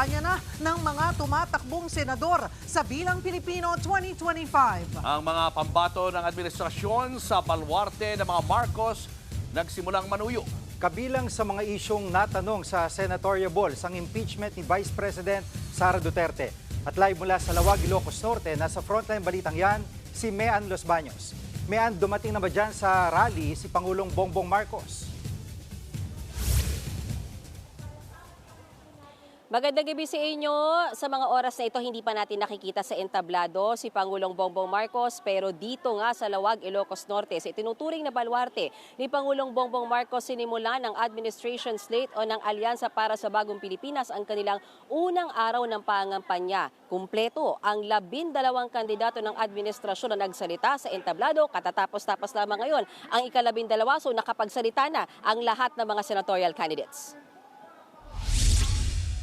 kampanya na ng mga tumatakbong senador sa Bilang Pilipino 2025. Ang mga pambato ng administrasyon sa balwarte ng mga Marcos nagsimulang manuyo. Kabilang sa mga isyong natanong sa senatorial balls ang impeachment ni Vice President Sara Duterte. At live mula sa Lawag, Ilocos Norte, nasa frontline balitang yan, si Mean Los Baños. Mean, dumating na ba dyan sa rally si Pangulong Bongbong Marcos? Magandang gabi sa inyo. Sa mga oras na ito, hindi pa natin nakikita sa entablado si Pangulong Bongbong Marcos pero dito nga sa Lawag, Ilocos Norte, sa itinuturing na baluarte ni Pangulong Bongbong Marcos sinimula ng administration slate o ng Alyansa para sa Bagong Pilipinas ang kanilang unang araw ng pangampanya. Kumpleto ang labindalawang kandidato ng administrasyon na nagsalita sa entablado katatapos-tapos lamang ngayon ang ikalabindalawa so nakapagsalita na ang lahat ng mga senatorial candidates.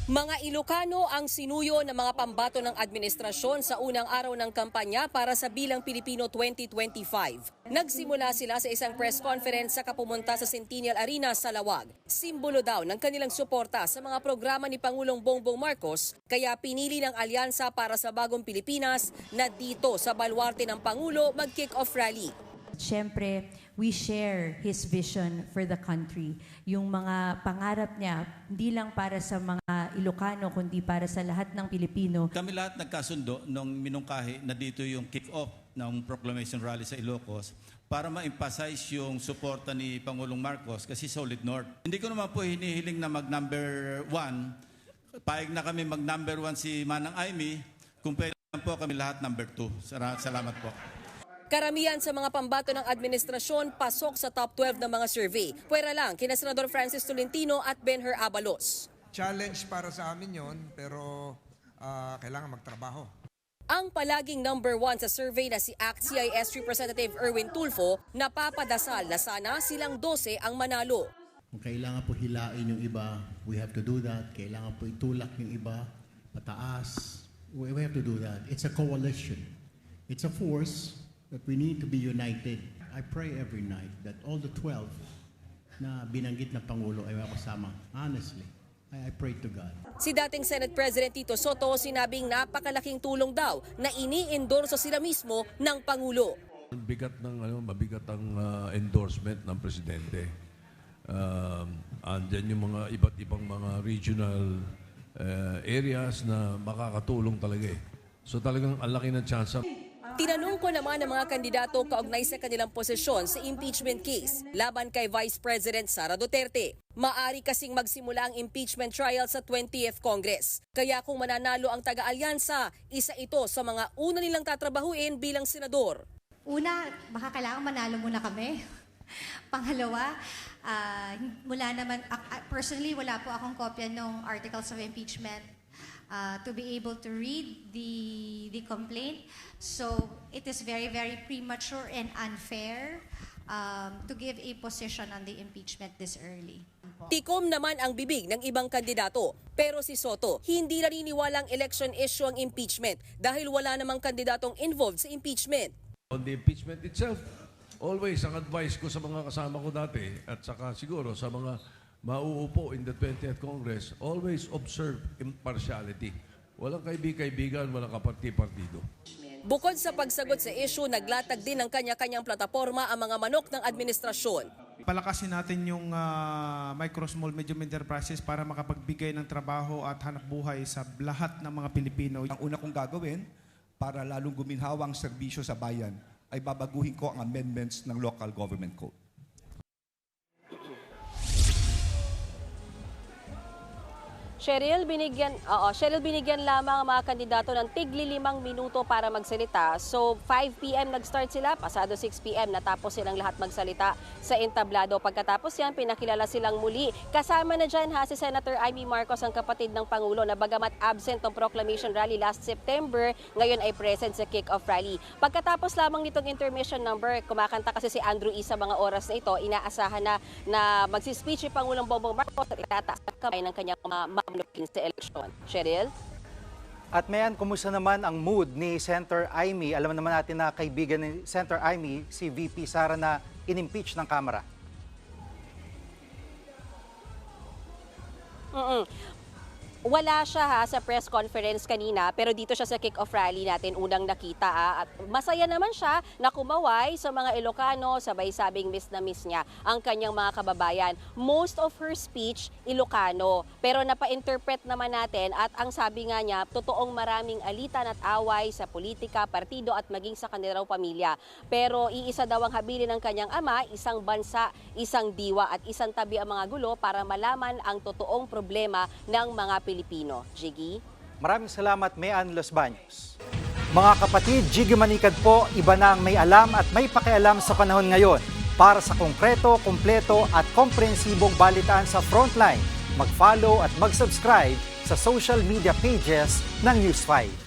Mga Ilocano ang sinuyo ng mga pambato ng administrasyon sa unang araw ng kampanya para sa Bilang Pilipino 2025. Nagsimula sila sa isang press conference sa kapumunta sa Centennial Arena sa Lawag. Simbolo daw ng kanilang suporta sa mga programa ni Pangulong Bongbong Marcos, kaya pinili ng Alyansa para sa Bagong Pilipinas na dito sa baluarte ng Pangulo mag-kick-off rally. Siyempre, we share his vision for the country. Yung mga pangarap niya, hindi lang para sa mga Ilocano, kundi para sa lahat ng Pilipino. Kami lahat nagkasundo nung minungkahi na dito yung kick-off ng proclamation rally sa Ilocos para ma-emphasize yung suporta ni Pangulong Marcos kasi solid north. Hindi ko naman po hinihiling na mag-number one. Paig na kami mag-number one si Manang Aimee. Kung pwede po kami lahat number two. Salamat po. Karamihan sa mga pambato ng administrasyon pasok sa top 12 ng mga survey. Pwera lang kina Senador Francis Tolentino at Benher Abalos. challenge para sa amin yon pero ah, kailangan magtrabaho. Ang palaging number one sa survey na si ACT CIS Representative Erwin Tulfo, napapadasal na sana silang 12 ang manalo. Kung kailangan po hilain yung iba, we have to do that. Kailangan po itulak yung iba, pataas. We we have to do that. It's a coalition. It's a force that we need to be united. I pray every night that all the 12 na binanggit na Pangulo ay makasama. Honestly, I, I pray to God. Si dating Senate President Tito Soto sinabing napakalaking tulong daw na ini-endorso sila mismo ng Pangulo. Bigat ng ano, mabigat ang ah, endorsement ng presidente. Um, andyan yung mga iba't ibang mga regional eh, areas na makakatulong talaga eh. So talagang ang laki ng chance Tinanong ko naman ang mga kandidato kaugnay sa kanilang posisyon sa impeachment case laban kay Vice President Sara Duterte. Maari kasing magsimula ang impeachment trial sa 20th Congress. Kaya kung mananalo ang taga-alyansa, isa ito sa mga una nilang tatrabahuin bilang senador. Una, baka kailangan manalo muna kami. Pangalawa, ah, mula naman, ak- ah, personally, wala po akong kopya ng articles of impeachment ah, to be able to read the, the complaint. So, it is very, very premature and unfair um, to give a position on the impeachment this early. Tikom naman ang bibig ng ibang kandidato. Pero si Soto, hindi naniniwalang election issue ang impeachment dahil wala namang kandidatong involved sa impeachment. On the impeachment itself, always ang advice ko sa mga kasama ko dati at saka siguro sa mga mauupo in the 20th Congress, always observe impartiality. Walang kaibig-kaibigan, walang kaparti-partido. Bukod sa pagsagot sa issue, naglatag din ng kanya-kanyang plataforma ang mga manok ng administrasyon. palakasin natin yung ah, micro, small, medium enterprises para makapagbigay ng trabaho at hanap buhay sa lahat ng mga Pilipino. Ang una kong gagawin para lalong guminhawa ang serbisyo sa bayan ay babaguhin ko ang amendments ng local government code. Cheryl, binigyan, oo, Cheryl, binigyan lamang ang mga kandidato ng tigli limang minuto para magsalita. So, 5 p.m. nag-start sila, pasado 6 p.m. natapos silang lahat magsalita sa entablado. Pagkatapos yan, pinakilala silang muli. Kasama na dyan ha si Senator Amy Marcos, ang kapatid ng Pangulo, na bagamat absent ng proclamation rally last September, ngayon ay present sa kick-off rally. Pagkatapos lamang nitong intermission number, kumakanta kasi si Andrew E. sa mga oras na ito, inaasahan na na magsispeech si Pangulong Bongbong Marcos at itataas ang kamay ng kanyang mga mamlukin sa eleksyon. Cheryl? At Mean, kumusta naman ang mood ni Senator Aimee? Alam naman natin na kaibigan ni Senator Aimee, si VP Sara na inimpeach ng Kamara. mm Wala siya ha sa press conference kanina pero dito siya sa kick-off rally natin unang nakita ha. At masaya naman siya na kumaway sa mga Ilocano, sabay sabing miss na miss niya ang kanyang mga kababayan. Most of her speech Ilocano pero napa-interpret naman natin at ang sabi nga niya, totoong maraming alitan at away sa politika, partido at maging sa kanilang pamilya. Pero iisa daw ang habilin ng kanyang ama, isang bansa, isang diwa at isang tabi ang mga gulo para malaman ang totoong problema ng mga Pilipino. Jiggy? Maraming salamat, Mean Los Baños. Mga kapatid, Jiggy Manikad po, iba na ang may alam at may pakialam sa panahon ngayon. Para sa konkreto, kumpleto at komprehensibong balitaan sa Frontline, mag-follow at mag-subscribe sa social media pages ng News 5.